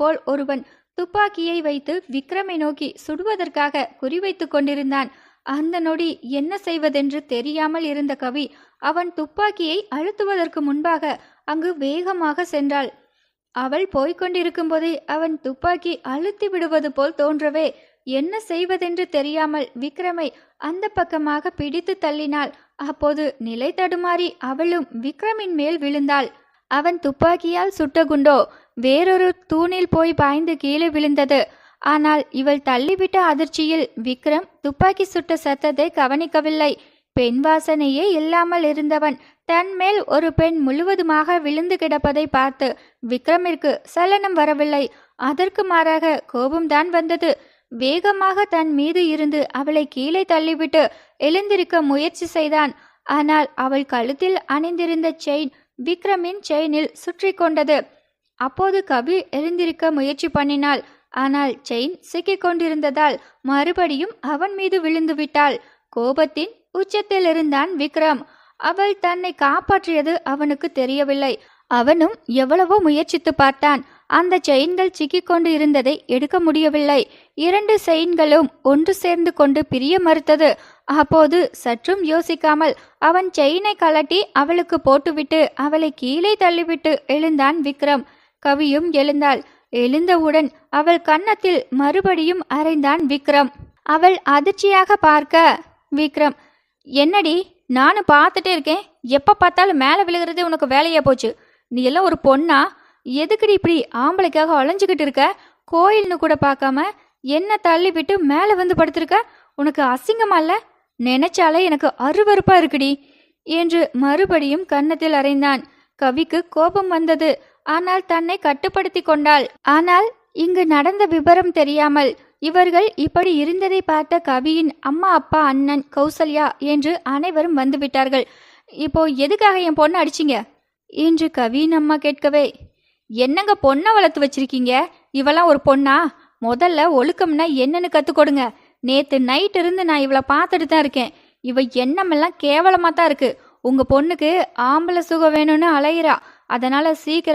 போல் ஒருவன் துப்பாக்கியை வைத்து விக்ரமை நோக்கி சுடுவதற்காக குறிவைத்துக் கொண்டிருந்தான். அந்த நொடி என்ன செய்வதென்று தெரியாமல் இருந்த கவி அவன் துப்பாக்கியை அழுத்துவதற்கு முன்பாக அங்கு வேகமாக சென்றாள். அவள் போய்க் கொண்டிருக்கும்போதே அவன் துப்பாக்கி அழுத்தி விடுவது போல் தோன்றவே என்ன செய்வதென்று தெரியாமல் விக்ரமை அந்த பக்கமாக பிடித்து தள்ளினாள். அப்போது நிலை தடுமாறி அவளும் விக்ரமின் மேல் விழுந்தாள். அவன் துப்பாக்கியால் சுட்ட குண்டோ வேறொரு தூணில் போய் பாய்ந்து கீழே விழுந்தது. ஆனால் இவள் தள்ளிவிட்ட அதிர்ச்சியில் விக்ரம் துப்பாக்கி சுட்ட சத்தத்தை கவனிக்கவில்லை. பெண் வாசனையே இல்லாமல் இருந்தவன் தன் மேல் ஒரு பெண் முழுவதுமாக விழுந்து கிடப்பதை பார்த்து விக்ரமிற்கு சலனம் வரவில்லை. அதற்கு மாறாக கோபம்தான் வந்தது. வேகமாக தன் மீது இருந்து அவளை கீழே தள்ளிவிட்டு எழுந்திருக்க முயற்சி செய்தான். ஆனால் அவள் கழுத்தில் அணிந்திருந்த செயின் விக்ரமின் செயினில் சுற்றி கொண்டது. அப்போது கபீர் எழுந்திருக்க முயற்சி பண்ணினாள். ஆனால் செயின் சிக்கிக் கொண்டிருந்ததால் மறுபடியும் அவன் மீது விழுந்து விட்டாள். கோபத்தின் உச்சத்தில் இருந்தான் விக்ரம். அவள் தன்னை காப்பாற்றியது அவனுக்கு தெரியவில்லை. அவனும் எவ்வளவோ முயற்சித்து பார்த்தான். அந்த செயின்கள் சிக்கிக் கொண்டு இருந்ததை எடுக்க முடியவில்லை. இரண்டு செயின்களும் ஒன்று சேர்ந்து கொண்டு பிரிய மறுத்தது. அப்போது சற்றும் யோசிக்காமல் அவன் செயினை கலட்டி அவளுக்கு போட்டுவிட்டு அவளை கீழே தள்ளிவிட்டு எழுந்தான் விக்ரம். கவியும் எழுந்தாள். எழுந்தவுடன் அவள் கன்னத்தில் மறுபடியும் அறைந்தான் விக்ரம். அவள் அதிர்ச்சியாக பார்க்க விக்ரம் என்னடி? நானும் பார்த்துட்டே இருக்கேன். எப்போ பார்த்தாலும் மேலே விழுகிறதே உனக்கு வேலையா போச்சு? நீ எல்லாம் ஒரு பொண்ணா? எதுக்குடி இப்படி ஆம்பளைக்காக அலைஞ்சுக்கிட்டு இருக்க? கோயில்னு கூட பார்க்காம என்ன தள்ளி விட்டு மேலே வந்து படுத்திருக்க? உனக்கு அசிங்கமா இல்ல? நினைச்சாலே எனக்கு அருவறுப்பா இருக்குடி என்று மறுபடியும் கன்னத்தில் அறைந்தான். கவிக்கு கோபம் வந்தது. ஆனால் தன்னை கட்டுப்படுத்தி கொண்டாள். ஆனால் இங்கு நடந்த விபரம் தெரியாமல் இவர்கள் இப்படி இருந்ததை பார்த்த கவியின் அம்மா அப்பா அண்ணன் கௌசல்யா என்று அனைவரும் வந்துவிட்டார்கள். இப்போ எதுக்காக என் பொண்ணை அடிச்சிங்க? என்று கவியின் அம்மா கேட்கவே என்னங்க பொண்ணை வளர்த்து வச்சிருக்கீங்க? இவெல்லாம் ஒரு பொண்ணா? முதல்ல ஒழுக்கம்னா என்னன்னு கற்றுக்கொடுங்க நேற்று நைட் இருந்து நான் இவளை பார்த்துட்டு தான் இருக்கேன். இவ எண்ணமெல்லாம் கேவலமாக தான் இருக்கு. உங்கள் பொண்ணுக்கு ஆம்பளை சுகம் வேணும்னு அலையிறா. அதனால சீக்கிரம்